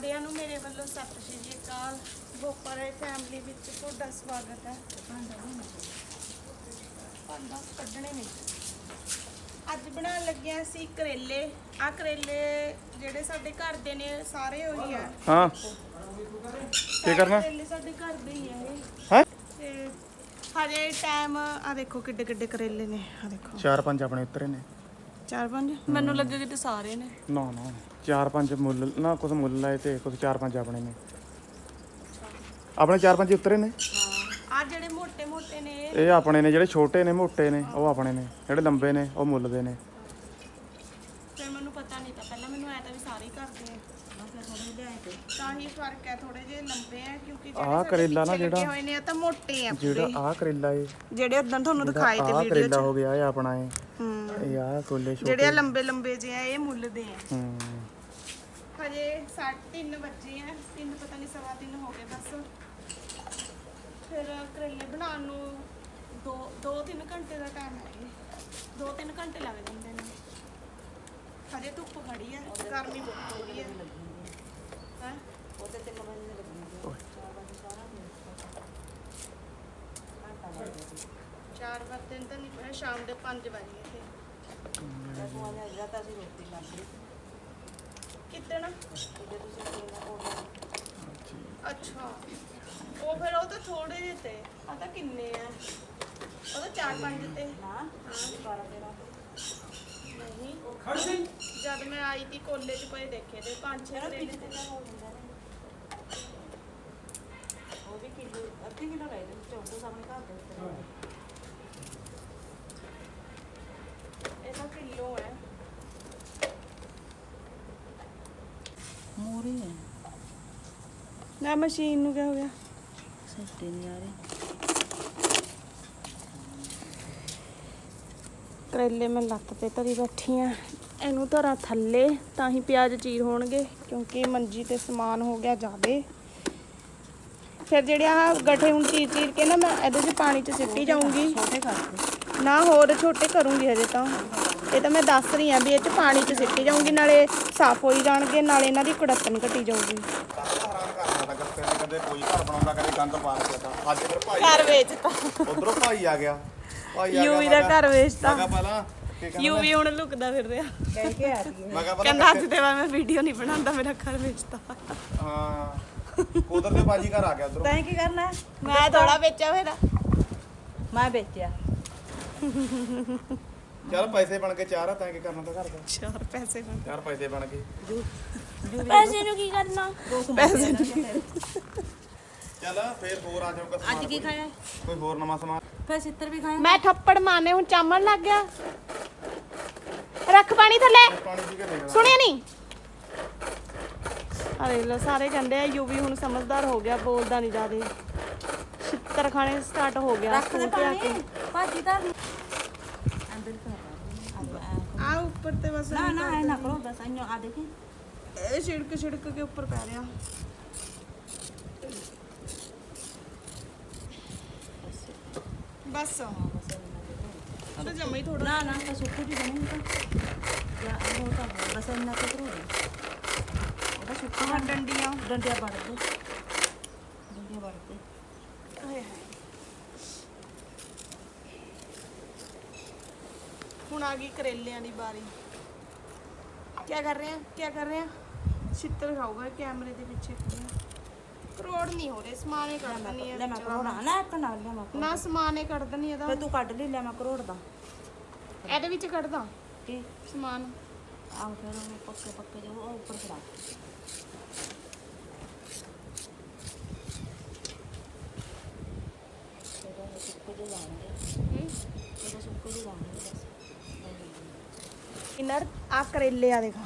ਸਾਰਿਆਂ ਨੂੰ ਮੇਰੇ ਵੱਲੋਂ ਸਤਿ ਸ਼੍ਰੀ ਅਕਾਲ। ਬੋਪਰੇ ਫੈਮਿਲੀ ਵਿੱਚ ਤੁਹਾਡਾ ਸਵਾਗਤ ਹੈ। ਭਾਂਡਾ ਕੱਢਣੇ ਨੇ। ਅੱਜ ਬਣਾਉਣ ਲੱਗਿਆ ਸੀ ਕਰੇਲੇ। ਆ ਕਰੇਲੇ ਜਿਹੜੇ ਸਾਡੇ ਘਰ ਦੇ ਨੇ ਸਾਰੇ ਉਹੀ ਆ। ਹਾਂ। ਸਾਰੇ ਕਰਨਾ? ਕਰੇਲੇ ਸਾਡੇ ਘਰ ਦੇ ਹੀ ਆ ਇਹ। ਹੈ? ਤੇ ਹਜੇ ਟਾਈਮ ਆ ਦੇਖੋ ਕਿੱਡੇ ਕਿੱਡੇ ਕਰੇਲੇ ਨੇ। ਆ ਦੇਖੋ। ਚਾਰ ਪੰਜ ਆਪਣੇ ਉਤਰੇ ਨੇ। ਚਾਰ ਪੰਜ? ਮੈਨੂੰ ਲੱਗੇ ਕਿਤੇ ਸਾਰੇ ਨੇ। ਨਾ ਨਾ। ਚਾਰ ਪੰਜ ਮੁੱਲ ਨਾ ਕੁਝ ਮੁੱਲ ਲਾਏ ਤੇ ਕੁਝ ਚਾਰ ਪੰਜ ਆਪਣੇ ਨੇ। ਆਪਣੇ ਚਾਰ ਪੰਜ ਉਤਰੇ ਨੇ? ਆ ਜਿਹੜੇ ਮੋٹے ਮੋٹے ਨੇ। ਇਹ ਆਪਣੇ ਨੇ ਜਿਹੜੇ ਛੋਟੇ ਨੇ ਮੋٹੇ ਨੇ ਉਹ ਆਪਣੇ ਨੇ। ਜਿਹੜੇ ਲੰਬੇ ਨੇ ਉਹ ਮੁੱਲ ਦੇ ਨੇ ਆ। ਕਰੇਲਾ ਨਾ ਜਿਹੜਾ ਹੋਏ ਆ ਆਹ ਕਰੇਲਾ ਏ। ਜਿਹੜੇ ਉਦੋਂ ਤੁਹਾਨੂੰ ਦਿਖਾਏ ਤੇ ਵੀਡੀਓ ਚ ਕਰੇਲਾ ਹੋ ਗਿਆ ਇਹ ਆਪਣਾ ਏ। ਇਹ ਆ ਕੋਲੇ ਛੋਟੇ ਜਿਹੜੇ ਲੰਬੇ ਲੰਬੇ ਜਿਹੇ ਆ ਇਹ ਮੁੱਲ ਦੇ ਆ। ਹੂੰ। ਹਜੇ 3:30 ਵਜੇ ਆ, ਤਿੰਨ ਪਤਾ ਨਹੀਂ ਸਵਾ ਤਿੰਨ ਹੋ ਗਏ ਬਸ। ਫਿਰ ਕਰੇਲੇ ਬਣਾਉਣ ਨੂੰ 2 2-3 ਘੰਟੇ ਦਾ ਟਾਈਮ ਹੈ 2-3 ਘੰਟੇ ਲੱਗ ਜਾਂਦੇ ਨੇ। ਹਜੇ ਧੁੱਪ ਖੜੀ ਆ, ਗਰਮੀ ਬਹੁਤ ਹੋ ਰਹੀ ਹੈ ਹੈਂ? ਚਾਰ ਵਜੇ ਤਾਂ ਨਹੀਂ, ਸ਼ਾਮ ਦੇ 5 ਵਜੇ ਤੇ ਕਿਤਨਾ ਅੱਛਾ ਉਹ ਫਿਰ ਉਹ ਤਾਂ ਥੋੜੇ ਜਿਹੇ ਤੇ ਆ ਤਾਂ ਕਿੰਨੇ ਆ ਉਹ ਤਾਂ ਚਾਰ ਪੰਜ ਤੇ ਨਹੀਂ ਜਦ ਮੈਂ ਆਈ ਤੀ ਕੋਲੇ 'ਚ ਪਏ ਦੇਖੇ ਤੇ ਪੰਜ ਛੇ ਕਰੇਲੇ ਤੇ ਇਹ ਤਾਂ ਕਿਲੋ ਹੈ ਮੂਰੀ ਹੈ ਨਾ ਮਸ਼ੀਨ ਨੂੰ ਕਿਆ ਹੋ ਗਿਆ? ਸੱਤੇ ਨਹੀਂ ਆ ਰਹੇ। ਕਰੇਲੇ ਮੈਂ ਲੱਤ ਤੇ ਧਰੀ ਬੈਠੀ ਆ। ਇਹਨੂੰ ਧਰਾਂ ਥੱਲੇ ਤਾਂ ਹੀ ਪਿਆਜ਼ ਚੀਰ ਹੋਣਗੇ ਕਿਉਂਕਿ ਮੰਜੀ ਤੇ ਸਮਾਨ ਹੋ ਗਿਆ ਜ਼ਿਆਦੇ। ਫਿਰ ਜਿਹੜੇ ਆ ਗੱਠੇ ਹੁਣ ਚੀਰ ਚੀਰ ਕੇ ਨਾ ਮੈਂ ਇਹਦੇ 'ਚ ਪਾਣੀ 'ਚ ਸਿੱਟੀ ਜਾਊਂਗੀ। ਛੋਟੇ ਨਾ ਹੋਰ ਛੋਟੇ ਕਰੂੰਗੀ ਹਜੇ ਤਾਂ। ਇਹ ਤਾਂ ਮੈਂ ਦੱਸ ਰਹੀ ਆ ਵੀ ਇਹ 'ਚ ਪਾਣੀ 'ਚ ਸਿੱਟੀ ਜਾਊਂਗੀ ਨਾਲੇ ਸਾਫ਼ ਹੋਈ ਜਾਣਗੇ ਨਾਲੇ ਇਹਨਾਂ ਦੀ ਕੜਤਨ ਘਟੀ ਜਾਊਗੀ। ਕਦੇ ਕੋਈ ਘਰ ਬਣਾਉਂਦਾ ਕਦੇ ਗੰਦ ਪਾ ਰੱਖਿਆ ਅੱਜ ਫਿਰ ਭਾਈ ਘਰ ਵੇਚਤਾ ਉਧਰੋਂ ਭਾਈ ਆ ਗਿਆ ਭਾਈ ਯੂਵੀ ਦਾ ਘਰ ਵੇਚਤਾ ਮੈਂ ਪਹਿਲਾਂ ਕੀ ਕਹਿੰਦਾ ਯੂਵੀ ਹੁਣ ਲੁਕਦਾ ਫਿਰ ਰਿਹਾ ਕਹਿ ਕੇ ਆ ਰਹੀ ਮੈਂ ਕਿਹਾ ਪਹਿਲਾਂ ਕਹਿੰਦਾ ਅੱਜ ਤੇ ਬਾਅਦ ਮੈਂ ਵੀਡੀਓ ਨਹੀਂ ਬਣਾਉਂਦਾ ਮੇਰਾ ਘਰ ਵੇਚਤਾ ਹਾਂ। ਉਧਰ ਦੇ ਬਾਜੀ ਘਰ ਆ ਗਿਆ ਉਧਰੋਂ। ਤੈਂ ਕੀ ਕਰਨਾ? ਮੈਂ ਥੋੜਾ ਵੇਚਿਆ ਮੇਰਾ ਮੈਂ ਵੇਚਿਆ। ਚੱਲ ਪੈਸੇ ਬਣ ਕੇ ਚਾਰ ਆ ਤਾਂ ਕੀ ਕਰਨਾ ਤਾਂ ਘਰ ਦਾ? ਚਾਰ ਪੈਸੇ ਬਣ ਚਾਰ ਪੈਸੇ ਬਣ ਗਏ। ਪੈਸੇ ਨੂੰ ਕੀ ਕਰਨਾ? ਪੈਸੇ ਚੱਲ ਫੇਰ ਹੋਰ ਆ ਜਾਊਗਾ ਅੱਜ ਕੀ ਖਾਇਆ? ਕੋਈ ਹੋਰ ਨਵਾਂ ਸਮਾਨ? ਫਿਰ ਸਿੱਤਰ ਵੀ ਖਾਇਆ? ਮੈਂ ਥੱਪੜ ਮਾਰਨੇ ਹੁਣ ਚਾਮਣ ਲੱਗ ਗਿਆ। ਰੱਖ ਪਾਣੀ ਥੱਲੇ। ਪਾਣੀ ਪੀ ਕੇ ਦੇਖ ਸੁਣਿਆ ਨਹੀਂ? ਅਰੇ ਲੋ ਸਾਰੇ ਕਹਿੰਦੇ ਆ ਯੂਵੀ ਹੁਣ ਸਮਝਦਾਰ ਹੋ ਗਿਆ ਬੋਲਦਾ ਨਹੀਂ ਜਿਆਦੇ। ਛਿੱਤਰ ਖਾਣੇ ਸਟਾਰਟ ਹੋ ਗਿਆ ਰੱਖ ਦੇ ਸਕੂਲ ਤੇ ਆ ਕੇ। ਪਾਣੀ। ਭਾਜੀ ਧਰ ਕਰ ਆ ਉੱਪਰ ਤੇ ਬਸ ਨਾ ਨਾ ਐ ਨਾ ਕਰੋ ਬਸ ਆਇਓ ਆ ਦੇਖੀ ਇਹ ਛਿੜਕ ਛਿੜਕ ਕੇ ਉੱਪਰ ਪੈ ਰਿਹਾ ਬਸ ਤਾਂ ਜਮਾ ਹੀ ਥੋੜਾ ਨਾ ਨਾ ਤਾਂ ਸੁੱਕੂ ਜੀ ਬਣੂਗੀ ਤਾਂ ਜਾਂ ਉਹ ਤਾਂ ਬਸ ਇੰਨਾ ਕੁ ਕਰੋ ਉਹਦਾ ਸੁੱਕਾ ਡੰਡੀਆਂ ਡੰਡਿਆ ਵੜ ਦੇ ਡੰਡਿਆ ਵੜ ਦੇ ਹਾਏ ਹਾਏ। ਹੁਣ ਆ ਗਈ ਕਰੇਲਿਆਂ ਦੀ ਵਾਰੀ ਕੀ ਕਰ ਰਹੇ ਆ? ਕੀ ਕਰ ਰਹੇ ਆ? ਛਿੱਤਰ ਖਾਊਗਾ ਕੈਮਰੇ ਦੇ ਪਿੱਛੇ। ਕਰੋੜ ਨਹੀਂ ਹੋ ਰਹੇ ਸਮਾਨੇ ਕੱਢ ਦਨੀ ਲੈ ਮੈਂ ਹੈ ਕਰੋੜ ਲੈ ਮੈਂ ਨਾ ਸਮਾਨੇ ਕੱਢ ਦਨੀ ਇਹਦਾ ਤੂੰ। ਕੱਢ ਲਈ ਲੈ ਮੈਂ ਕਰੋੜ। ਦਾ ਇਹਦੇ ਵਿੱਚ ਕੱਢਦਾ। ਕੀ? ਸਮਾਨ। ਆਹ ਫਿਰ ਉਹ ਪੱਕੇ ਪੱਕੇ ਜੋ ਉਹ ਉੱਪਰ ਚੜਾ ਸੁੱਕੂ ਜੋ ਲਾਉਂਦੇ ਇਹਦਾ ਸੁੱਕੂ ਜੋ ਲਾਉਂਦੇ ਡਿਨਰ ਆ ਕਰੇਲੇ ਆ ਦੇਖੋ।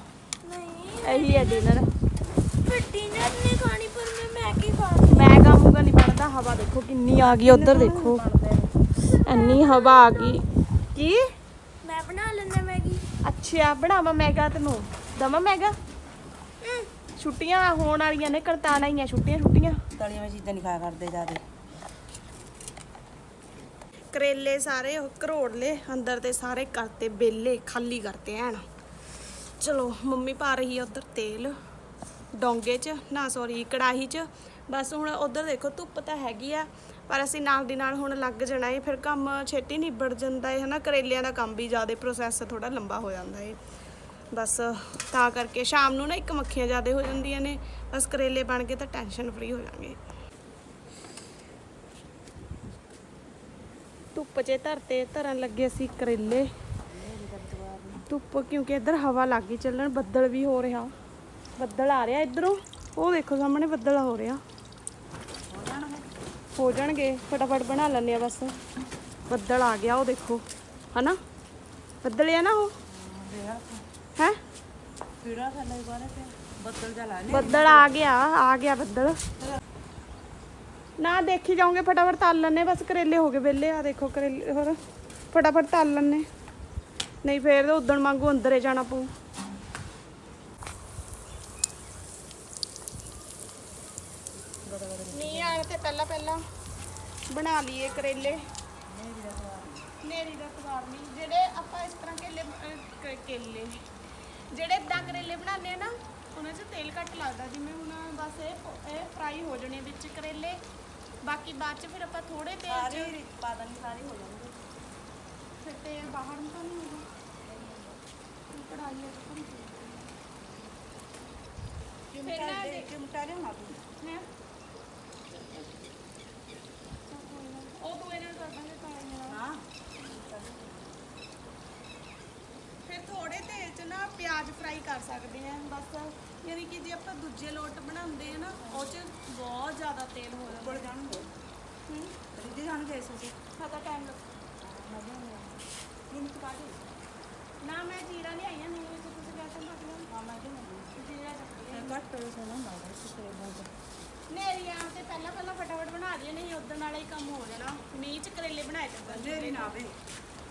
ਨਹੀਂ ਇਹੀ ਹੈ ਡਿਨਰ। ਫਿਰ ਡਿਨਰ ਨਹੀਂ ਖਾਣੀ ਪਰ ਮੈਂ ਮੈਗੀ ਖਾ ਮੈਂ ਕਾਮੂਗਾ ਨਹੀਂ ਬਣਦਾ ਹਵਾ ਦੇਖੋ ਕਿੰਨੀ ਆ ਗਈ ਉਧਰ ਦੇਖੋ। ਇੰਨੀ ਹਵਾ ਆ ਗਈ। ਕੀ? ਮੈਂ ਬਣਾ ਲੈਂਦਾ ਮੈਗੀ। ਅੱਛਾ ਬਣਾਵਾ ਮੈਗਾ ਤੈਨੂੰ। ਦਮਾ ਮੈਗਾ? ਛੁੱਟੀਆਂ ਹੋਣ ਵਾਲੀਆਂ ਨੇ ਕਰਤਾਣਾ ਹੀ ਆ ਛੁੱਟੀਆਂ ਛੁੱਟੀਆਂ। ਤਲੀਆਂ ਹੋਈਆਂ ਚੀਜ਼ਾਂ ਨਹੀਂ ਖਾਇਆ ਕਰਦੇ ਜਿਆਦੇ। ਕਰੇਲੇ ਸਾਰੇ ਘਰੋੜ ਲਏ ਅੰਦਰ ਤੇ ਸਾਰੇ ਕਰਤੇ, ਬੇਲੇ, ਖਾਲੀ ਕਰਤੇ ਐਨ। ਚਲੋ, ਮੰਮੀ ਪਾ ਰਹੀ ਆ ਉਧਰ ਤੇਲ, ਡੋਂਗੇ 'ਚ, ਨਾ ਸੌਰੀ ਕੜਾਹੀ 'ਚ। ਬਸ ਹੁਣ ਉਧਰ ਦੇਖੋ, ਧੁੱਪ ਤਾਂ ਹੈਗੀ ਆ, ਪਰ ਅਸੀਂ ਨਾਲ ਦੀ ਨਾਲ ਹੁਣ ਲੱਗ ਜਾਣਾ ਏ, ਫਿਰ ਕੰਮ ਛੇਤੀ ਨਿਬੜ ਜਾਂਦਾ ਏ, ਹਨਾ? ਕਰੇਲਿਆਂ ਦਾ ਕੰਮ ਵੀ ਜ਼ਿਆਦਾ ਪ੍ਰੋਸੈਸ ਥੋੜਾ ਲੰਬਾ ਹੋ ਜਾਂਦਾ ਏ। ਬਸ ਤਾਂ ਕਰਕੇ, ਸ਼ਾਮ ਨੂੰ ਨਾ ਇੱਕ ਮੱਖੀਆਂ ਜ਼ਿਆਦਾ ਹੋ ਜਾਂਦੀਆਂ ਨੇ, ਬਸ ਕਰੇਲੇ ਬਣ ਗਏ ਤਾਂ ਟੈਨਸ਼ਨ ਫਰੀ ਹੋ ਜਾਵਾਂਗੇ ਧੁੱਪ 'ਚ ਧਰਤੇ ਧਰਨ ਲੱਗੇ ਸੀ ਕਰੇਲੇ। ਧੁੱਪ ਕਿਉਂਕਿ ਇੱਧਰ ਹਵਾ ਲੱਗ ਗਈ ਚੱਲਣ ਬੱਦਲ ਵੀ ਹੋ ਰਿਹਾ। ਬੱਦਲ ਆ ਰਿਹਾ ਇੱਧਰੋਂ। ਉਹ ਦੇਖੋ ਸਾਹਮਣੇ ਬੱਦਲ ਹੋ ਰਿਹਾ। ਹੋ ਜਾਣਗੇ ਫਟਾਫਟ ਬਣਾ ਲੈਣੇ ਆ ਬਸ। ਬੱਦਲ ਆ ਗਿਆ ਉਹ ਦੇਖੋ। ਹਨਾ? ਬੱਦਲ ਆ ਨਾ ਉਹ? ਹੈ? ਬੱਦਲ ਆ ਗਿਆ ਆ ਗਿਆ ਬੱਦਲ। ਨਾ ਦੇਖੀ ਜਾਓਗੇ, ਫਟਾਫਟ ਤਲ ਲੈਣੇ ਬਸ ਕਰੇਲੇ ਹੋ ਗਏ ਵਿਹਲੇ ਆ ਦੇਖੋ ਕਰੇਲੇ, ਹੋਰ ਫਟਾਫਟ ਤਲ ਲੈਣੇ ਨਹੀਂ, ਫੇਰ ਤਾਂ ਉਦਣ ਵਾਂਗੂ ਅੰਦਰੇ ਜਾਣਾ ਪਊ। ਨਹੀਂ ਆਣ ਤੇ ਪਹਿਲਾਂ ਪਹਿਲਾਂ ਬਣਾ ਲਈਏ ਕਰੇਲੇ। ਨੇਰੀ ਦਾ ਸਵਾਦ ਨਹੀਂ। ਜਿਹੜੇ ਆਪਾਂ ਇਸ ਤਰ੍ਹਾਂ ਕੇਲੇ ਕ- ਕੇਲੇ, ਜਿਹੜੇ ਇਦਾਂ ਕਰੇਲੇ ਬਣਾਉਂਦੇ ਆ ਨਾ, ਉਹਨਾਂ 'ਚ ਤੇਲ ਘੱਟ ਲੱਗਦਾ। ਜਿਵੇਂ ਹੁਣ ਬਸ ਇਹ ਪ- ਇਹ ਫਰਾਈ ਹੋ ਜਾਣੇ ਵਿੱਚ ਕਰੇਲੇ। ਬਾਕੀ ਬਾਅਦ 'ਚ ਫਿਰ ਆਪਾਂ ਥੋੜੇ ਤੇਲ 'ਚ ਸਾਰੀ ਪਾ ਦਾਂਗੇ ਸਾਰੀ ਹੋ ਜਾਣਗੇ। ਫਿਰ ਤੇਲ ਬਾਹਰ ਨੂੰ ਤਾਂ ਨਹੀਂ ਕੜਾਈ ਵਿੱਚ ਨਾ ਦੇ ਦੇਖ- ਕਿ ਮੁਟਾ ਲਿਆ ਤੂੰ ਹੈ? ਉਹ ਦੂਏ ਨਾਲ ਕਰ ਦਾਂਗੇ ਕਾਲੇ ਨਾਲ ਹਾਂ। ਫਿਰ ਥੋੜੇ ਤੇਲ 'ਚ ਨਾ ਪਿਆਜ਼ ਫਰਾਈ ਕਰ ਸਕਦੇ ਆ ਬਸ। ਯਾਨੀ ਕਿ ਜੇ ਆਪਾਂ ਦੂਜੇ ਲੋਟ ਬਣਾਉਂਦੇ ਆ ਨਾ ਉਹ 'ਚ ਬਹੁਤ ਜ਼ਿਆਦਾ ਤੇਲ ਹੋ ਜਾਂਦਾ। ਕੋਲ ਜਾਣਗੇ। ਹੂੰ। ਰਿੱਝ ਜਾਣਗੇ ਇਸ ਵਿੱਚ। ਖਾਤਾ ਟਾਈਮ ਲੱਗ। ਇਹਨੂੰ ਪਾ ਦੇ ਨਾ ਮੈਂ ਜੀਰਾ ਲਿਆਈ ਆ ਨਹੀਂ ਵਿੱਚ ਤੁਸੀਂ ਵੈਸੇ ਮਤ ਲਓ ਹਾਂ ਮੈਂ ਕਿਹਾ ਜੀਰਾ ਲਿਆ ਘੱਟ ਹੋ ਸੋਣਾ ਮਾਰਦਾ ਇਸ ਤੇ ਬਹੁਤ ਨੇਰੀ ਆਮ ਤੇ ਪਹਿਲਾਂ ਪਹਿਲਾਂ ਫਟਾਫਟ ਬਣਾ ਦਈਏ ਨਹੀਂ ਉਦੋਂ ਵਾਲਾ ਹੀ ਕੰਮ ਹੋ ਜਾਣਾ। ਮੀਂਹ 'ਚ ਕਰੇਲੇ ਬਣਾਏ ਜਾਂਦੇ ਨੇਰੀ ਨਾ ਆਵੇ।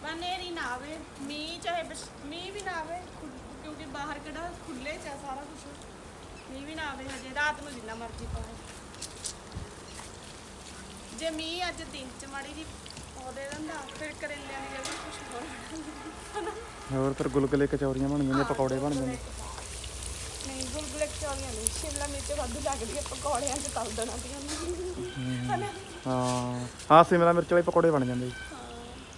ਬਸ ਨੇਰੀ ਨਾ ਆਵੇ। ਮੀਂਹ ਚਾਹੇ ਮੀਂਹ ਵੀ ਨਾ ਆਵੇ ਕਿਉਂਕਿ ਬਾਹਰ ਕਿਹੜਾ ਖੁੱਲੇ ਚ ਆ ਸਾਰਾ ਕੁਝ ਮੀਂਹ ਵੀ ਨਾ ਆਵੇ ਹਜੇ ਰਾਤ ਨੂੰ ਜਿੰਨਾ ਮਰਜ਼ੀ ਪਾਵੇ। ਜੇ ਮੀਂਹ ਅੱਜ ਦਿਨ ਚ ਮਾੜੀ ਜੀ ਉਹਦੇ ਦਿੰਦਾ ਫਿਰ ਕਰੇਲਿਆਂ ਦੀ ਜਗ੍ਹਾ ਕੁਝ ਹੋਰ ਹੋਰ ਫਿਰ ਗੁਲਗੁਲੇ ਕਚੌਰੀਆਂ ਬਣ ਜਾਂਦੀਆਂ ਪਕੌੜੇ ਬਣ ਜਾਂਦੇ ਨਹੀਂ ਗੁਲਗੁਲੇ ਚੌਲੀਆਂ ਨਹੀਂ ਸ਼ਿਮਲਾ ਮਿਰਚ ਵਾਧੂ ਲੱਗਦੀ ਹੈ ਪਕੌੜਿਆਂ ਚ ਤਲ ਦੇਣਾ ਦੀਆਂ ਹਨਾ? ਹਾਂ ਹਾਂ ਸਿਮਲਾ ਮਿਰਚ ਵਾਲੇ ਪਕੌੜੇ ਬਣ ਜਾਂਦੇ ਜੀ।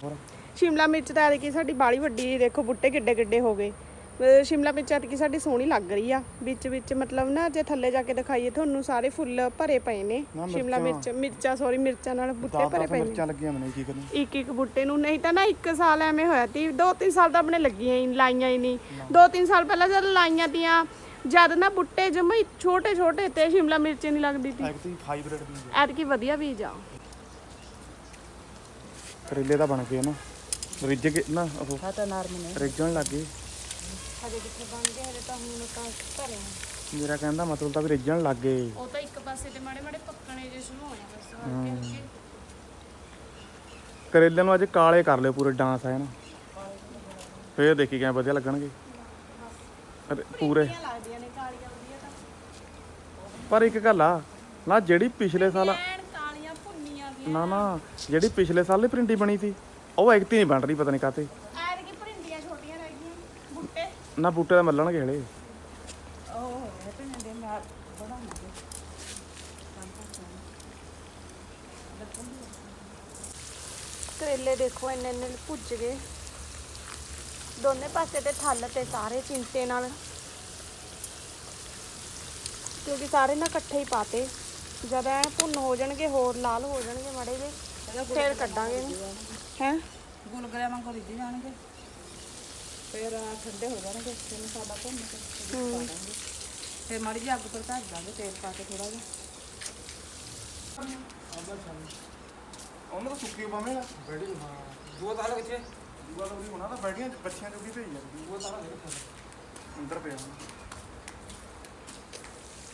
ਹੋਰ? ਸ਼ਿਮਲਾ ਮਿਰਚ ਤਾਂ ਐਤਕੀ ਸਾਡੀ ਬਾਲੀ ਵੱਡੀ ਦੇਖੋ ਬੁੱਟੇ ਕਿੱਡੇ ਕਿੱਡੇ ਹੋ ਗਏ। ਸ਼ਿਮਲਾ ਮਿਰਚ ਐਤਕੀ ਸਾਡੀ ਸੋਹਣੀ ਲੱਗ ਰਹੀ ਆ ਵਿੱਚ ਵਿੱਚ ਮਤਲਬ ਨਾ ਜੇ ਥੱਲੇ ਜਾ ਕੇ ਦਿਖਾਈਏ ਤੁਹਾਨੂੰ ਸਾਰੇ ਫੁੱਲ ਭਰੇ ਪਏ ਨੇ ਨਾ, ਸ਼ਿਮਲਾ ਮਿਰਚ ਮਿਰਚਾਂ ਸੌਰੀ ਮਿਰਚਾਂ ਨਾਲ ਬੁੱਟੇ ਭਰੇ ਦਸ ਪਏ ਨੇ। ਮਿਰਚਾਂ ਲੱਗੀਆਂ ਮੈਨੇ ਕੀ ਕਰਾਂ ਇੱਕ ਇੱਕ ਬੁੱਟੇ ਨੂੰ ਨਹੀਂ ਤਾਂ ਨਾ ਇੱਕ ਸਾਲ ਐਵੇਂ ਹੋਇਆ ਤੀ ਦੋ ਤਿੰਨ ਸਾਲ ਤਾਂ ਆਪਣੇ ਲੱਗੀਆਂ ਹੀ ਲਾਈਆਂ ਹੀ ਨਹੀਂ। ਦੋ ਤਿੰਨ ਸਾਲ ਪਹਿਲਾਂ ਜਦ ਲਾਈਆਂ ਤੀਆਂ ਜਦ ਨਾ ਬੁੱਟੇ ਜਮੇ ਛੋਟੇ ਛੋਟੇ ਤੇ ਸ਼ਿਮਲਾ ਮਿਰਚ ਹੀ ਨਹੀਂ ਲੱਗਦੀ ਤੀ। ਐਕਟੀ ਹਾਈਬ੍ਰਿਡ ਬੀਜ ਐਤਕੀ ਵਧੀਆ ਬੀਜ ਆ। ਕਰੇਲੇ ਤਾਂ ਬਣ ਗਏ ਨਾ। ਰਿੱਝ ਕੇ ਨਾ ਉਹ। ਖਾਤਾ ਨਾਰਮਲ ਨੇ। ਰਿੱਝਣ ਲੱਗ ਗਏ। ਹਜੇ ਕਿੱਥੇ ਬਣ ਗਏ ਹਜੇ ਤਾਂ ਹੁਣ ਤਾਂ ਭਰੇ ਮੇਰਾ ਕਹਿੰਦਾ ਮਤਲਬ ਤਾਂ ਵੀ ਰਿੱਝਣ ਲੱਗ ਗਏ। ਉਹ ਤਾਂ ਇੱਕ ਪਾਸੇ ਤੇ ਮਾੜੇ ਮਾੜੇ ਪੱਕਣੇ ਜੇ ਸ਼ੁਰੂ ਹੋਏ ਬਸ ਹਲਕੇ ਹਲਕੇ ਕਰੇਲੇ ਨੂੰ ਅੱਜ ਕਾਲੇ ਕਰ ਲਿਓ ਪੂਰੇ ਡਾਂਸ ਆਏ ਨਾ। ਫੇਰ ਦੇਖੀ ਕਿਵੇਂ ਵਧੀਆ ਲੱਗਣਗੇ। ਅਰੇ ਪੂਰੇ। ਵਧੀਆ ਲੱਗਦੀਆਂ ਨੇ ਕਾਲੀਆਂ ਵਧੀਆ ਤਾਂ। ਪਰ ਇੱਕ ਗੱਲ ਆ ਨਾ ਜਿਹੜੀ ਪਿਛਲੇ ਸਾਲ ਐਨ ਕਾਲੀਆਂ ਭੁੰਨੀਆਂ ਦੀਆਂ ਨਾ ਨਾ। ਜਿਹੜੀ ਪਿਛਲੇ ਸਾਲ ਦੀ ਪ੍ਰਿੰਟੀ ਬਣੀ ਸੀ ਉਹ ਐਕਤੀ ਨਹੀਂ ਬਣ ਰਹੀ ਪਤਾ ਨਹੀਂ ਕਾਤੇ ਐਰ ਕੀ ਭਰਿੰਡੀਆਂ ਛੋਟੀਆਂ ਰਹਿ ਗਈਆਂ ਬੁੱਟੇ ਨਾ ਬੂਟੇ ਦਾ ਮੱਲਣਗੇ ਹਲੇ। ਉਹ ਦੇ ਕਰੇਲੇ ਦੇਖੋ ਇੰਨੇ ਇੰਨੇ ਭੁੱਜ ਗਏ। ਦੋਨੇ ਪਾਸੇ ਤੇ ਥੱਲ ਤੇ ਸਾਰੇ ਚਿੰਟੇ ਨਾਲ। ਕਿਉਂਕਿ ਸਾਰੇ ਨਾ ਇਕੱਠੇ ਹੀ ਪਾਤੇ। ਜਦ ਐ ਭੁੰਨ ਹੋ ਜਾਣਗੇ ਹੋਰ ਲਾਲ ਹੋ ਜਾਣਗੇ ਮੜੇ ਜੇ ਫੇਰ ਕੱਢਾਂਗੇ। ਹੈ? ਗੁਲਗੁਲੇ ਵਾਂਗੂ ਰਿੱਝ ਜਾਣਗੇ। ਫਿਰ ਆਹ ਠੰਡੇ ਹੋ ਜਾਣਗੇ ਫਿਰ ਮਸਾਲਾ ਭੁੰਨ ਕੇ ਫਿਰ ਪਾ ਦਾਂਗੇ। ਫਿਰ ਮਾੜੀ ਜਿਹੀ ਅੱਗ ਪਰ ਧਰ ਦਾਂਗੇ ਤੇਲ ਪਾ ਕੇ ਥੋੜਾ ਜਿਹਾ। ਉਹਨਾਂ ਦਾ ਸੁੱਕੀ ਪਾਵੇਂਗਾ ਬੈਠੀ ਹਾਂ ਦੋ ਤਾਲ ਕਿੱਥੇ ਦੂਆ ਤਾਂ ਉਹਦੀ ਹੋਣਾ ਤਾਂ ਬੈਠੀਆਂ ਬੱਚਿਆਂ ਜੋਗੀ ਭੇਜ ਜਾਂਦੀ ਉਹ ਤਾਲਾ ਦੇ ਅੰਦਰ ਪਿਆ।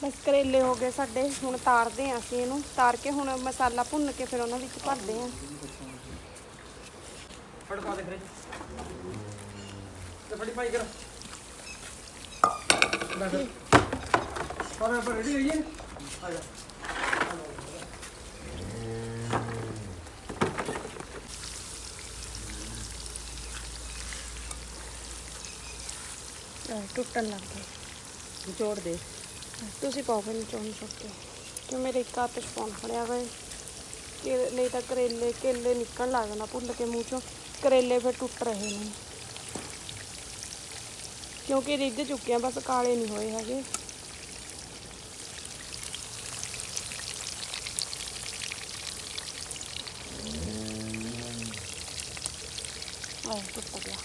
ਬਸ ਕਰੇਲੇ ਹੋ ਗਏ ਸਾਡੇ ਹੁਣ ਤਾਰਦੇ ਆਂ ਅਸੀਂ ਇਹਨੂੰ। ਤਾਰ ਕੇ ਹੁਣ ਮਸਾਲਾ ਭੁੰਨ ਕੇ ਫਿਰ ਉਹਨਾਂ ਵਿੱਚ ਭਰਦੇ ਆਂ। ਫੜ ਪਾ ਦੇ ਫ੍ਰਿਜ ਤੇ ਫੜੀ ਪਾਈ ਕਰ ਪਰ ਪਰ ਰੈਡੀ ਹੋਈਏ ਆ ਜਾ ਅਹ ਟੁੱਟਣ ਲੱਗ ਗਏ ਨਿਚੋੜ ਦੇ ਤੁਸੀਂ ਪਾਓ ਫਿਰ ਚੋਂ ਸੁੱਕੇ ਕਿ ਮੇਰੇ ਇੱਕ ਹੱਥ 'ਚ ਫੋਨ ਫੜਿਆ ਹੋਇਆ ਹੈ। ਕਿ ਨਹੀਂ ਤਾਂ ਕਰੇਲੇ ਕੇਲੇ ਨਿਕਲਣ ਲੱਗ ਜਾਣਾ ਭੁੱਲ ਕੇ ਮੂੰਹ ਚੋਂ ਕਰੇਲੇ ਫਿਰ ਟੁੱਟ ਰਹੇ ਨੇ ਕਿਉਂਕਿ ਰਿੱਝ ਚੁੱਕੇ ਆ, ਬਸ ਕਾਲੇ ਨਹੀਂ ਹੋਏ ਹੈਗੇ। ਆਹ, ਟੁੱਟ ਗਿਆ।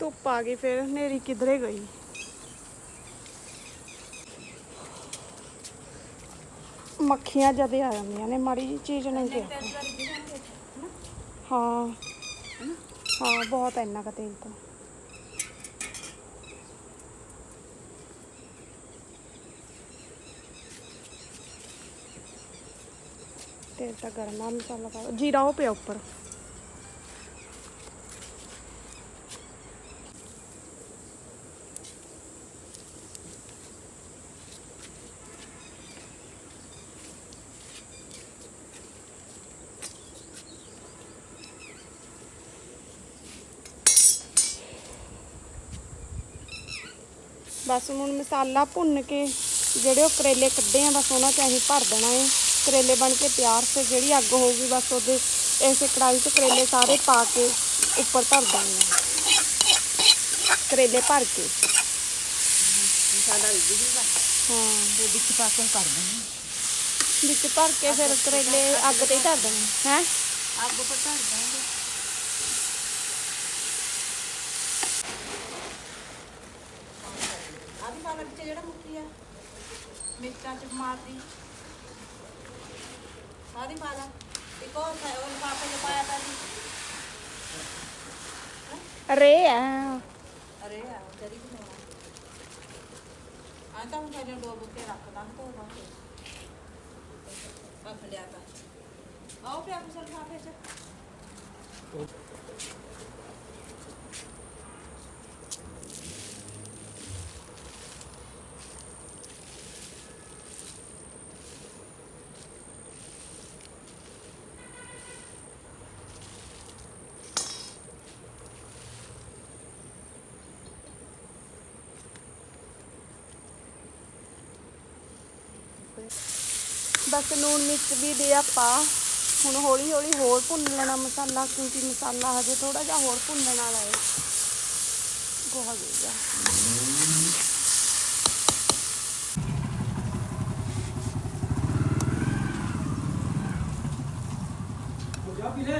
ਧੁੱਪ ਆ ਗਈ ਫਿਰ, ਹਨੇਰੀ ਕਿਧਰੇ ਗਈ? ਮੱਖੀਆਂ ਜਦੇ ਆ ਜਾਂਦੀਆਂ ਨੇ ਮਾੜੀ ਜੀ ਚੀਜ਼ ਨਹੀਂ ਕਿ ਹਾਂ। ਹਾਂ ਬਹੁਤ ਹੈ ਇੰਨਾ ਕੁ ਤੇਲ ਤਾਂ। ਤੇਲ ਤਾਂ ਗਰਮ ਆ ਮਸਾਲਾ ਪਾ। ਜੀਰਾ ਉਹ ਪਿਆ ਉੱਪਰ। ਬਸ ਹੁਣ ਮਸਾਲਾ ਭੁੰਨ ਕੇ ਜਿਹੜੇ ਉਹ ਕਰੇਲੇ ਕੱਢੇ ਆ, ਬਸ ਉਹਨਾਂ 'ਚ ਅਸੀਂ ਭਰ ਦੇਣਾ ਹੈ ਕਰੇਲੇ ਬਣ ਕੇ ਤਿਆਰ ਤੇ ਜਿਹੜੀ ਅੱਗ ਹੋਊਗੀ, ਬਸ ਉਹਦੇ ਇਸੇ ਕੜਾਈ 'ਚ ਕਰੇਲੇ ਸਾਰੇ ਪਾ ਕੇ ਉੱਪਰ ਧਰ ਦੇਣੇ ਕਰੇਲੇ ਭਰ ਕੇ। ਮਸਾਲਾ ਰਿੱਝ ਜੂਗਾ ਹਾਂ। ਤੇ ਵਿੱਚ ਪਾ ਕੇ ਕਰ ਦੇਣਾ ਵਿੱਚ ਭਰ ਕੇ ਫਿਰ ਕਰੇਲੇ ਅੱਗ ਤੇ ਹੀ ਧਰ ਦੇਣੇ। ਹੈ? ਅੱਗ ਉੱਪਰ ਧਰ ਦਾਂਗੇ ਪਾਲਾ ਵਿੱਚ ਜਿਹੜਾ ਮੁੱਕੀ ਆ ਮਿਰਚਾਂ ਚ ਮਾਰਦੀ ਆਦੀ ਪਾਲਾ ਇੱਕ ਹੋਰ ਹੈ ਉਹ ਪਾਪਾ ਨੇ ਪਾਇਆ ਤਾਂ ਜੀ ਰੇ ਆ। ਅਰੇ ਆ ਜਰੀ ਨਹੀਂ ਆ। ਤਾਂ ਮੈਂ ਪਹਿਲਾਂ ਡੋਬ ਕੇ ਰੱਖ ਦਾਂ ਤੋਂ ਬਾਅਦ ਰੱਖ ਲਿਆ ਤਾਂ। ਆਓ ਪਿਆ ਕੁਸਲ ਖਾਫੇ ਚ। ਬਸ ਲੂਣ ਮਿਰਚ ਵੀ ਦੇ ਆਪਾਂ। ਹੁਣ ਹੌਲੀ ਹੌਲੀ ਹੋਰ ਭੁੰਨ ਲੈਣਾ ਮਸਾਲਾ ਕਿਉਂਕਿ ਮਸਾਲਾ ਹਜੇ ਥੋੜਾ ਜਿਹਾ ਹੋਰ ਭੁੰਨਣ ਵਾਲਾ ਹੈ। ਗੋਹਾ ਗਿਆ। ਉਹ ਜਾ ਪੀ ਲੈ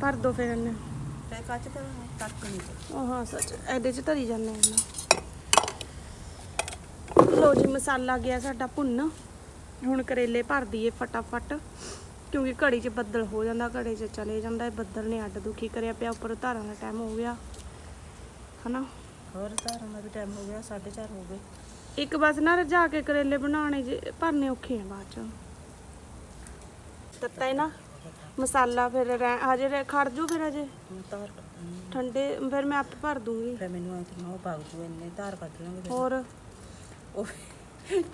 ਭਰ ਦੋ ਫਿਰ ਇਹਨੇ। ਤੇ ਕੱਚ ਤੇ ਤੱਕ ਨਹੀਂ ਉਹ ਹਾਂ ਸੱਚ ਇਹਦੇ ਚ ਧਰੀ ਜਾਂਦੇ ਆ ਨਾ ਲੋ ਜੀ ਮਸਾਲਾ ਗਿਆ ਸਾਡਾ ਭੁੰਨ। ਹੁਣ ਕਰੇਲੇ ਭਰ ਦਈਏ ਫਟਾਫਟ ਕਿਉਂਕਿ ਘੜੀ 'ਚ ਬੱਦਲ ਹੋ ਜਾਂਦਾ ਘੜੇ 'ਚ ਚਲੇ ਜਾਂਦਾ ਇਹ ਬੱਦਲ ਨੇ ਅੱਡ ਦੁਖੀ ਕਰਿਆ ਪਿਆ ਉੱਪਰ ਧਾਰਾਂ ਦਾ ਟਾਈਮ ਹੋ ਗਿਆ ਹਨਾ? ਹੋਰ ਧਾਰਾਂ ਦਾ ਵੀ ਟਾਈਮ ਹੋ ਗਿਆ 4:30 ਹੋ ਗਏ। ਇੱਕ ਬਸ ਨਾ ਰਜਾ ਕੇ ਕਰੇਲੇ ਬਣਾਉਣੇ ਜੇ ਭਰਨੇ ਔਖੇ ਆ ਬਾਅਦ ਚ। ਤੱਤਾ ਹੈ ਨਾ ਮਸਾਲਾ ਫਿਰ ਹਜੇ ਖੜ ਜੂ ਫਿਰ ਹਜੇ। ਧਾਰ ਠੰਡੇ ਫਿਰ ਮੈਂ ਆਪੇ ਭਰ ਦੂੰਗੀ। ਫਿਰ ਮੈਨੂੰ ਐਂ ਕਿ ਉਹ ਜੂ ਇੰਨੇ ਧਾਰ ਕੱਢ ਲਾਂਗੇ ਹੋਰ? ਉਹ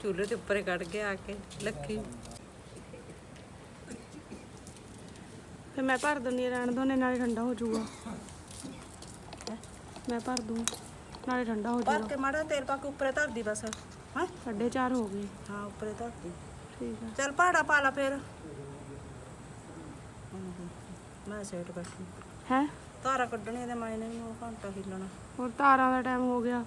ਚੁੱਲ੍ਹੇ ਦੇ ਉੱਪਰ ਕੱਢ ਕੇ ਆ ਕੇ ਲੱਖੀ ਫਿਰ ਮੈਂ ਭਰ ਦਿੰਦੀ ਹਾਂ, ਰਹਿਣ ਦੋ ਨੇ ਨਾਲੇ ਠੰਡਾ ਹੋ ਜਾਊਗਾ। ਮੈਂ ਭਰ ਦੂੰ ਨਾਲੇ ਠੰਡਾ ਹੋ ਭਰ ਜਾਊਗਾ। ਕੇ ਮਾੜਾ ਤੇਲ ਪਾ ਕੇ ਉੱਪਰੇ ਧਰਦੀ ਬਸ। ਹਾਂ? ਸਾਢੇ ਚਾਰ ਹੋ ਗਏ। ਹਾਂ ਉੱਪਰੇ ਧਰਦੀ ਠੀਕ ਆ। ਚੱਲ ਪਹਾੜਾ ਪਾ ਲਾ ਫਿਰ। ਮੈਂ ਸੇਟ ਬੈਠੀ। ਹੈ? ਧਾਰਾ ਕੱਢਣੀ ਤੇ ਮੈਂ ਨੇ ਉਹ ਘੰਟਾ ਹਿੱਲਣਾ। ਹੋਰ ਤਾਰਾਂ ਦਾ ਟਾਈਮ ਹੋ ਗਿਆ।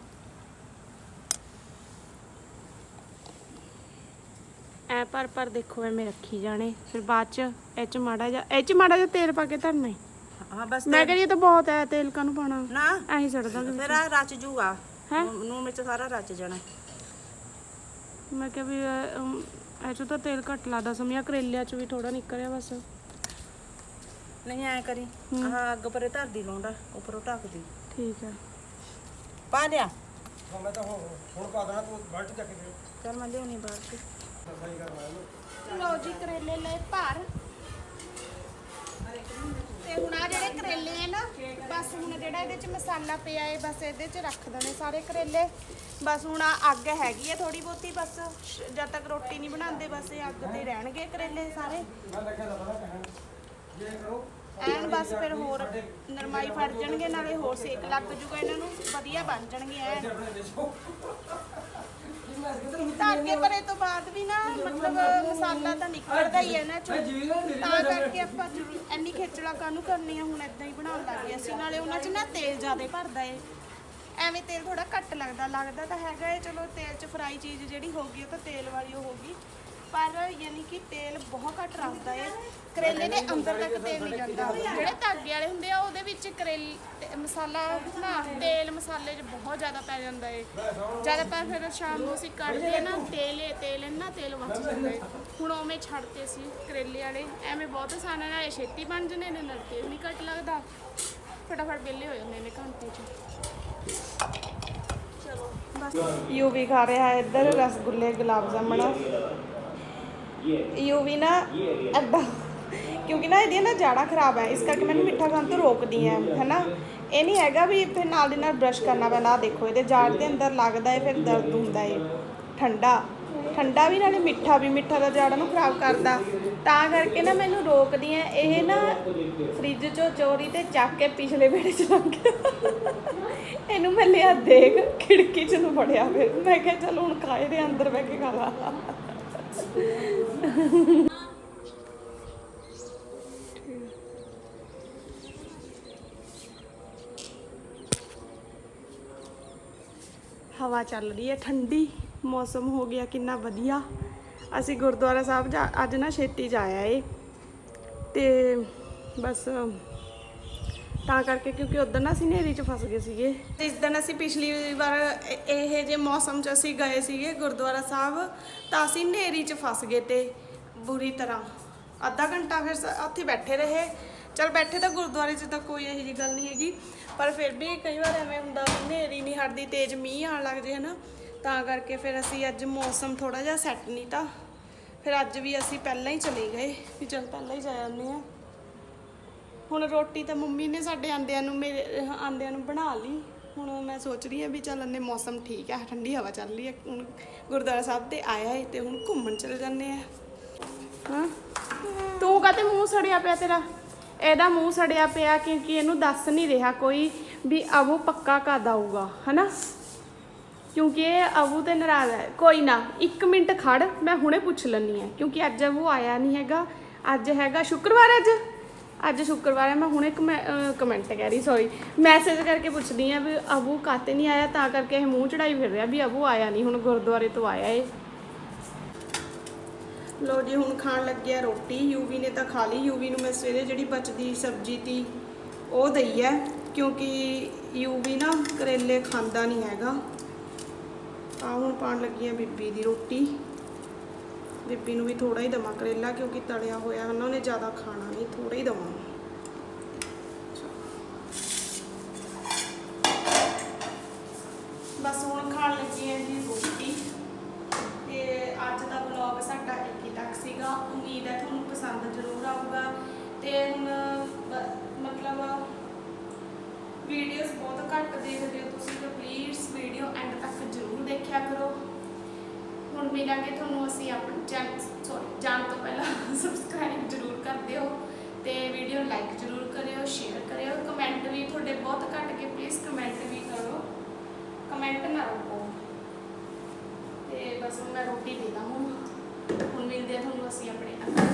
ਐ ਪਰ ਪਰ ਦੇਖੋ ਐਵੇਂ ਰੱਖੀ ਜਾਣੇ। ਫਿਰ ਬਾਅਦ ਚ ਇਹ ਚ ਮਾੜਾ ਜਿਹਾ ਇਹ ਚ ਮਾੜਾ ਜਿਹਾ ਤੇਲ ਪਾ ਕੇ ਧਰਨਾ ਈ। ਹਾਂ ਬਸ ਮੈਂ ਕਹਿੰਦੀ ਇਹ ਤਾਂ ਬਹੁਤ ਹੈ ਤੇਲ ਕਾਹਨੂੰ ਪਾਣਾ ਨਾ ਐਂ ਛੱਡ ਦਾਂਗੇ ਫਿਰ ਆ ਰਚ ਜੂਗਾ। ਹੈਂ? ਨੂੰ ਵਿੱਚ ਸਾਰਾ ਰਚ ਜਾਣਾ। ਮੈਂ ਕਿਹਾ ਵੀ ਇਹ, ਅਮ, ਇਹ ਚ ਤਾਂ ਤੇਲ ਘੱਟ ਲੱਗਦਾ ਸਮਿਆ ਕਰੇਲਿਆਂ ਚ ਵੀ ਥੋੜਾ ਨਿਕਲਿਆ ਬਸ। ਨਹੀਂ ਐ ਕਰੀ। ਆਹ ਅੱਗ ਪਰੇ ਧਰਦੀ ਲਾਉਂਦਾ ਉੱਪਰੋਂ ਢੱਕਦੀ। ਠੀਕ ਹੈ ਪਾ ਲਿਆ। ਮੈਂ ਤਾਂ ਹੁਣ ਹੁਣ ਪਾ ਦੇਣਾ ਤੂੰ ਬਾਲਟੀ ਚੱਕ ਕੇ। ਚੱਲ ਮੈਂ ਲਿਆਉਣੀ ਬਾਹਰ ਰਿਹਾ ਲੋ ਜੀ ਕਰੇਲੇ ਲੈ ਭਰ। ਤੇ ਹੁਣ ਆ ਜਿਹੜੇ ਕਰੇਲੇ ਆ ਨਾ, ਬਸ ਹੁਣ ਜਿਹੜਾ ਇਹਦੇ ਚ ਮਸਾਲਾ ਪਿਆ ਏ, ਬਸ ਇਹਦੇ ਚ ਰੱਖ ਦੇਣੇ ਸਾਰੇ ਕਰੇਲੇ। ਬਸ ਹੁਣ ਆ ਅੱਗ ਹੈਗੀ ਹੈ ਥੋੜੀ ਬਹੁਤੀ, ਬਸ ਸ਼- ਜਦ ਤੱਕ ਰੋਟੀ ਨਹੀਂ ਬਣਾਉਂਦੇ, ਬਸ ਇਹ ਅੱਗ ਤੇ ਰਹਿਣਗੇ ਕਰੇਲੇ ਸਾਰੇ। ਐਨ ਬਸ ਫਿਰ ਹੋਰ ਨਰਮਾਈ ਫੜ ਜਾਣਗੇ, ਨਾਲੇ ਹੋਰ ਸੇਕ ਲੱਗ ਜੂਗਾ ਇਹਨਾਂ ਨੂੰ, ਵਧੀਆ ਬਣ ਜਾਣਗੇ ਐ ਤਾਂ ਅੱਗੇ ਤੋਂ ਬਾਅਦ ਵੀ ਨਾ ਮਤਲਬ ਮਸਾਲਾ ਤਾਂ ਨਿਕਲਦਾ ਹੀ ਹੈ ਨਾ ਚੋਂ ਤਾਂ। ਕਰਕੇ ਆਪਾਂ ਇੰਨੀ ਖੇਚਲਾ ਕਾਹਨੂੰ ਕਰਨੀ ਆ ਹੁਣ ਇਦਾਂ ਹੀ ਬਣਾਉਣ ਲੱਗ ਗਏ ਅਸੀਂ। ਨਾਲੇ ਉਹਨਾਂ 'ਚ ਨਾ ਤੇਲ ਜ਼ਿਆਦਾ ਭਰਦਾ ਏ। ਐਵੇਂ ਤੇਲ ਥੋੜਾ ਘੱਟ ਲੱਗਦਾ। ਲੱਗਦਾ ਤਾਂ ਹੈਗਾ ਏ, ਚਲੋ ਤੇਲ 'ਚ ਫਰਾਈ ਚੀਜ਼ ਜਿਹੜੀ ਹੋ ਗਈ, ਉਹ ਤਾਂ ਤੇਲ ਵਾਲੀ ਉਹ ਹੋ ਗਈ। ਪਰ ਯਾਨੀ ਕਿ ਤੇਲ ਬਹੁਤ ਘੱਟ ਰੱਖਦਾ ਹੈ ਕਰੇਲੇ ਦੇ ਅੰਦਰ ਤੱਕ ਤੇਲ ਨਹੀਂ ਜਾਂਦਾ। ਜਿਹੜੇ ਧਾਗੇ ਵਾਲੇ ਹੁੰਦੇ ਆ, ਉਹਦੇ ਵਿੱਚ ਕਰੇਲ ਤੇ ਮਸਾਲਾ ਨਾ ਤੇਲ ਮਸਾਲੇ 'ਚ ਬਹੁਤ ਜ਼ਿਆਦਾ ਪੈ ਜਾਂਦਾ ਏ। ਜ਼ਿਆਦਾਤਰ ਫਿਰ ਸ਼ਾਮ ਨੂੰ ਅਸੀਂ ਕੱਢਦੇ ਆ ਨਾ, ਤੇਲ ਏ, ਤੇਲ ਇੰਨਾ ਤੇਲ ਬਚ ਜਾਂਦਾ ਏ। ਹੁਣ ਉਵੇਂ ਛੱਡਤੇ ਸੀ ਕਰੇਲੇ ਵਾਲੇ। ਐਵੇਂ ਬਹੁਤ ਆਸਾਨ ਹੈ ਨਾਲੇ ਛੇਤੀ ਬਣ ਜਾਂਦੇ ਨੇ ਨਾਲ ਤੇਲ ਨਹੀਂ ਘੱਟ ਲੱਗਦਾ। ਫਟਾਫਟ ਵਿਹਲੇ ਹੋ ਜਾਂਦੇ ਨੇ ਘੰਟੇ 'ਚ। ਚਲੋ ਬਸ ਯੂ ਵੀ ਖਾ ਰਿਹਾ ਹੈ ਇੱਧਰ, ਰਸਗੁੱਲੇ ਗੁਲਾਬ ਜਾਮਣ। ਯੂ ਵੀ ਨਾ ਅੱਡਾ ਕਿਉਂਕਿ ਨਾ ਇਹਦੀਆਂ ਨਾ ਜਾੜਾ ਖਰਾਬ ਹੈ ਇਸ ਕਰਕੇ ਮੈਨੂੰ ਮਿੱਠਾ ਖਾਣ ਤੋਂ ਰੋਕਦੀ ਹੈ ਹੈਨਾ? ਇਹ ਨਹੀਂ ਹੈਗਾ ਵੀ ਫਿਰ ਨਾਲ ਦੀ ਨਾਲ ਬ੍ਰਸ਼ ਕਰਨਾ ਪੈਂਦਾ, ਆਹ ਦੇਖੋ, ਇਹਦੇ ਜਾੜ ਦੇ ਅੰਦਰ ਲੱਗਦਾ ਹੈ ਫਿਰ ਦਰਦ ਹੁੰਦਾ ਹੈ ਠੰਡਾ। ਠੰਡਾ ਵੀ ਨਾਲੇ ਮਿੱਠਾ ਵੀ, ਮਿੱਠਾ ਦਾ ਜਾੜਾ ਨੂੰ ਖਰਾਬ ਕਰਦਾ। ਤਾਂ ਕਰਕੇ ਨਾ ਮੈਨੂੰ ਰੋਕਦੀ ਹੈ ਇਹ ਨਾ ਫ੍ਰਿਜ ਚੋਂ ਚੋਰੀ ਤੇ ਚੱਕ ਕੇ ਪਿਛਲੇ ਵੇੜੇ ਚ ਲੰਘ ਇਹਨੂੰ ਮੈਂ ਲਿਆ ਦੇਖ, ਖਿੜਕੀ ਚ ਨੂੰ ਫੜਿਆ ਫਿਰ ਮੈਂ ਕਿਹਾ, ਚਲ ਹੁਣ ਖਾਏ ਦੇ ਅੰਦਰ ਬਹਿ ਕੇ ਖਾ ਲਾ ਹਵਾ ਚੱਲ ਰਹੀ ਹੈ, ਠੰਡੀ ਮੌਸਮ ਹੋ ਗਿਆ, ਕਿੰਨਾ ਵਧੀਆ। ਅਸੀਂ ਗੁਰਦੁਆਰਾ ਸਾਹਿਬ ਜਾ ਅੱਜ ਨਾ ਛੇਤੀ ਜਾਇਆ ਏ ਤੇ ਬਸ ਤਾਂ ਕਰਕੇ ਕਿਉਂਕਿ ਉਦੋਂ ਨਾ ਅਸੀਂ ਨੇਰੀ 'ਚ ਫਸ ਗਏ ਸੀਗੇ। ਤੇ ਇਸ ਦਿਨ ਅਸੀਂ ਪਿਛਲੀ ਵਾਰ ਇਹ- ਇਹ ਜੇ ਮੌਸਮ 'ਚ ਅਸੀਂ ਗਏ ਸੀਗੇ ਗੁਰਦੁਆਰਾ ਸਾਹਿਬ, ਤਾਂ ਅਸੀਂ ਨੇਰੀ 'ਚ ਫਸ ਗਏ ਤੇ ਬੁਰੀ ਤਰ੍ਹਾਂ। ਅੱਧਾ ਘੰਟਾ ਫਿਰ ਸ- ਉੱਥੇ ਬੈਠੇ ਰਹੇ। ਚਲ ਬੈਠੇ ਤਾਂ ਗੁਰਦੁਆਰੇ 'ਚ ਤਾਂ ਕੋਈ ਇਹੋ ਜਿਹੀ ਗੱਲ ਨਹੀਂ ਹੈਗੀ, ਪਰ ਫਿਰ ਵੀ ਕਈ ਵਾਰ ਐਵੇਂ ਹੁੰਦਾ ਵੀ ਹਨੇਰੀ ਨਹੀਂ ਹਟਦੀ, ਤੇਜ਼ ਮੀਂਹ ਆਣ ਲੱਗ ਜੇ ਹਨਾ, ਤਾਂ ਕਰਕੇ ਫਿਰ ਅਸੀਂ ਅੱਜ ਮੌਸਮ ਥੋੜਾ ਜਿਹਾ ਸੈੱਟ ਨਹੀਂ ਤਾਂ। ਫਿਰ ਅੱਜ ਵੀ ਅਸੀਂ ਪਹਿਲਾਂ ਹੀ ਚਲੇ ਗਏ, ਵੀ ਚਲ ਪਹਿਲਾਂ ਹੀ ਜਾ ਆਉਂਦੇ ਹਾਂ। ਹੁਣ ਰੋਟੀ ਤਾਂ ਮੰਮੀ ਨੇ ਸਾਡੇ ਆਂਦਿਆਂ ਨੂੰ ਮੇਰੇ, ਆਂਦਿਆਂ ਨੂੰ ਬਣਾ ਲਈ। ਹੁਣ ਮੈਂ ਸੋਚ ਰਹੀ ਹਾਂ ਵੀ ਚੱਲ ਅੰਨੇ ਮੌਸਮ ਠੀਕ ਹੈ ਠੰਡੀ ਹਵਾ ਚੱਲ ਰਹੀ ਹੈ ਹੁਣ ਗੁਰਦੁਆਰਾ ਸਾਹਿਬ ਤੇ ਆਇਆ ਹੈ ਤੇ ਹੁਣ ਘੁੰਮਣ ਚਲੇ ਜਾਂਦੇ ਆ। ਹਾਂ? ਤੂੰ ਕਾਤੇ ਮੂੰਹ ਸੜਿਆ ਪਿਆ ਤੇਰਾ? ਇਹਦਾ ਮੂੰਹ ਸੜਿਆ ਪਿਆ ਕਿਉਂਕਿ ਇਹਨੂੰ ਦੱਸ ਨਹੀਂ ਰਿਹਾ ਕੋਈ ਵੀ ਅਬੂ ਪੱਕਾ ਕਦ ਆਊਗਾ, ਹਨਾ? ਕਿਉਂਕਿ ਇਹ ਅਬੂ ਤੇ ਨਾਰਾਜ਼ ਹੈ। ਕੋਈ ਨਾ 1 ਮਿੰਟ ਖੜ, ਮੈਂ ਹੁਣੇ ਪੁੱਛ ਲੈਣੀ ਹੈ। ਕਿਉਂਕਿ ਅੱਜ ਅਬੂ ਆਇਆ ਨਹੀਂ ਹੈਗਾ। ਅੱਜ ਹੈਗਾ ਸ਼ੁੱਕਰਵਾਰ ਅੱਜ। ਅੱਜ ਸ਼ੁੱਕਰਵਾਰ ਹੈ, ਮੈਂ ਹੁਣ ਹੁਣੇ ਕਮੈਂਟ ਕਹਿ ਰਹੀ ਸੌਰੀ ਮੈਸੇਜ ਕਰਕੇ ਪੁੱਛਦੀ ਆ ਵੀ ਅਬੂ ਕਾਤੇ ਨਹੀਂ ਆਇਆ, ਤਾਂ ਕਰਕੇ ਇਹ ਮੂੰਹ ਚੜਾਈ ਫਿਰ ਰਿਹਾ ਵੀ ਅਬੂ ਆਇਆ ਨਹੀਂ, ਹੁਣ ਗੁਰਦੁਆਰੇ ਤੋਂ ਆਇਆ ਏ ਲੋ ਜੀ, ਹੁਣ ਖਾਣ ਲੱਗਿਆ ਰੋਟੀ, ਯੂਵੀ ਨੇ ਤਾਂ ਖਾ ਲਈ। ਯੂਵੀ ਨੂੰ ਮੈਂ ਸਵੇਰੇ ਜਿਹੜੀ ਬਚਦੀ ਸਬਜ਼ੀ ਤੀ, ਉਹ ਦਈ ਹੈ, ਕਿਉਂਕਿ ਯੂਵੀ ਨਾ ਕਰੇਲੇ ਖਾਂਦਾ ਨਹੀਂ ਹੈਗਾ। ਆ ਹੁਣ ਪਾਣ ਆ ਬੀਬੀ ਦੀ ਰੋਟੀ। ਬੀਬੀ ਨੂੰ ਵੀ ਥੋੜਾ ਹੀ ਦਵਾਂ, ਕਰੇਲਾ ਕਿਉਂਕਿ ਤਲਿਆ ਹੋਇਆ ਉਹਨਾਂ ਨੇ ਜ਼ਿਆਦਾ ਖਾਣਾ ਨਹੀਂ ਥੋੜਾ ਹੀ ਦਵਾਂ। ਬਸ ਹੁਣ ਖਾਣ ਲੱਗੀ ਹਾਂ ਜੀ ਰੋਟੀ। ਤੇ ਅੱਜ ਦਾ ਵਲੌਗ ਸਾਡਾ ਇੱਥੇ ਤੱਕ ਸੀਗਾ। ਉਮੀਦ ਹੈ ਤੁਹਾਨੂੰ ਪਸੰਦ ਜ਼ਰੂਰ ਆਊਗਾ। ਤੇ ਹੁਣ ਮਤਲਬ ਵੀਡੀਓਜ਼ ਬਹੁਤ ਘੱਟ ਦੇਖਦੇ ਹੋ ਤੁਸੀਂ, ਤਾਂ ਪਲੀਜ਼ ਵੀਡੀਓ ਐਂਡ ਤੱਕ ਜ਼ਰੂਰ ਦੇਖਿਆ ਕਰੋ। ਹੁਣ ਮਿਲਾਂਗੇ ਤੁਹਾਨੂੰ ਅਸੀਂ ਆਪਣੇ ਚੈਨਲ ਸੌਰੀ ਜਾਣ ਤੋਂ ਪਹਿਲਾਂ ਸਬਸਕ੍ਰਾਈਬ ਜ਼ਰੂਰ ਕਰ ਦਿਓ ਤੇ ਵੀਡੀਓ ਲਾਈਕ ਜ਼ਰੂਰ ਕਰਿਓ ਸ਼ੇਅਰ ਕਰਿਓ ਕਮੈਂਟ ਵੀ ਤੁਹਾਡੇ ਬਹੁਤ ਘੱਟ ਕੇ ਪਲੀਜ਼ ਕਮੈਂਟ ਵੀ ਕਰੋ। ਕਮੈਂਟ ਨਾ ਰੋਕੋ। ਤੇ ਬਸ ਹੁਣ ਮੈਂ ਰੋਟੀ ਦੇ ਦਾਂ, ਹੁਣ ਹੁਣ ਮਿਲਦੇ ਆ ਤੁਹਾਨੂੰ ਅਸੀਂ ਆਪਣੇ ਅਗਲੇ